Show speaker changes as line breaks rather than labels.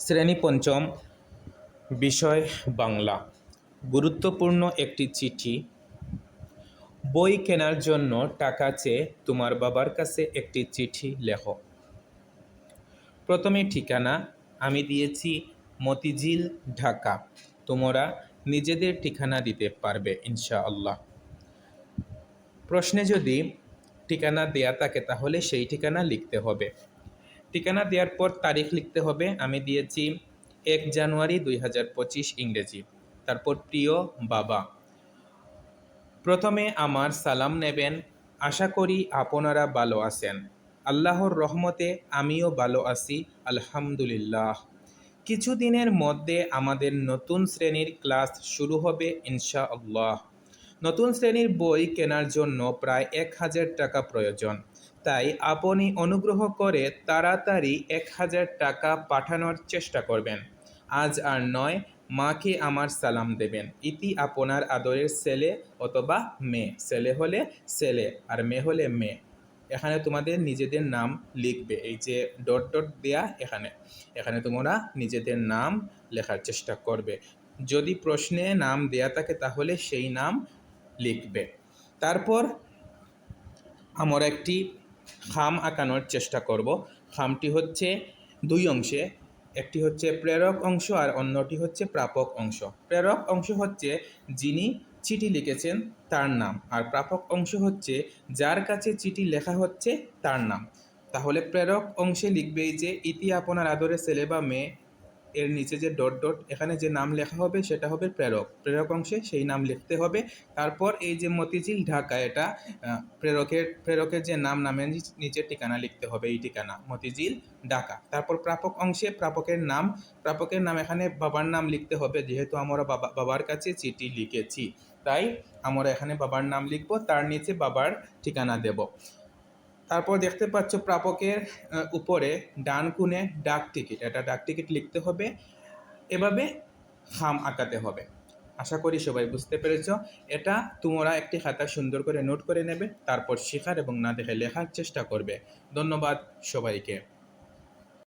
শ্রেণি পঞ্চম বিষয় বাংলা। গুরুত্বপূর্ণ একটি চিঠি। বই কেনার জন্য টাকা চেয়ে তোমার বাবার কাছে একটি চিঠি লেখো। প্রথমে ঠিকানা, আমি দিয়েছি মতিঝিল, ঢাকা। তোমরা নিজেদের ঠিকানা দিতে পারবে, ইনশাআল্লাহ। প্রশ্নে যদি ঠিকানা দেয়া থাকে, তাহলে সেই ঠিকানা লিখতে হবে। ঠিকানা দেওয়ার পর তারিখ লিখতে হবে। আমি দিয়েছি এক জানুয়ারি দুই হাজার পঁচিশ ইংরেজি। তারপর প্রিয় বাবা, প্রথমে আমার সালাম নেবেন। আশা করি আপনারা ভালো আছেন। আল্লাহর রহমতে আমিও ভালো আছি, আলহামদুলিল্লাহ। কিছুদিনের মধ্যে আমাদের নতুন শ্রেণির ক্লাস শুরু হবে, ইনশাআল্লাহ। নতুন শ্রেণির বই কেনার জন্য প্রায় এক হাজার টাকা প্রয়োজন। তাই আপনি অনুগ্রহ করে তাড়াতাড়ি এক হাজার টাকা পাঠানোর চেষ্টা করবেন। আজ আর নয়, মাকে আমার সালাম দেবেন। ইতি আপনার আদরের ছেলে অথবা মেয়ে। ছেলে হলে ছেলে, আর মেয়ে হলে মেয়ে। এখানে তোমাদের নিজেদের নাম লিখবে। এই যে ডট ডট দেয়া এখানে। এখানে তোমরা নিজেদের নাম লেখার চেষ্টা করবে। যদি প্রশ্নে নাম দেয়া থাকে তাহলে সেই নাম লিখবে। তারপর আমরা একটি খাম আঁকানোর চেষ্টা করব। খামটি হচ্ছে দুই অংশে, একটি হচ্ছে প্রেরক অংশ আর অন্যটি হচ্ছে প্রাপক অংশ। প্রেরক অংশ হচ্ছে যিনি চিঠি লিখেছেন তার নাম আর প্রাপক অংশ হচ্ছে যার কাছে চিঠি লেখা হচ্ছে তার নাম। তাহলে প্রেরক অংশে লিখবে এই যে, ইতি আপনার আদরে ছেলে বা মেয়ে এর নিচে যে ডট ডট এখানে যে নাম লেখা হবে সেটা হবে প্রেরক। প্রেরক অংশে সেই নাম লিখতে হবে। তারপর এই যে মতিঝিল, ঢাকা, এটা প্রেরকের প্রেরকের যে নাম, নামের নিচ- ঠিকানা লিখতে হবে এই ঠিকানা, মতিঝিল, ঢাকা। তারপর প্রাপক অংশে প্রাপকের নাম প্রাপকের নাম এখানে বাবার নাম লিখতে হবে, যেহেতু আমরা বাবা, বাবার কাছে চিঠি লিখেছি। তাই আমরা এখানে বাবার নাম লিখব, তার নিচে বাবার ঠিকানা দেব। তারপর দেখতে পাচ্ছ প্রাপকের উপরে ডান কোণে ডাক টিকিট। এটা ডাক টিকিট লিখতে হবে। এভাবে খাম আঁকাতে হবে। আশা করি সবাই বুঝতে পেরেছ। এটা তোমরা একটি খাতা সুন্দর করে নোট করে নেবে, তারপর শেখার এবং না দেখে লেখার চেষ্টা করবে। ধন্যবাদ সবাইকে।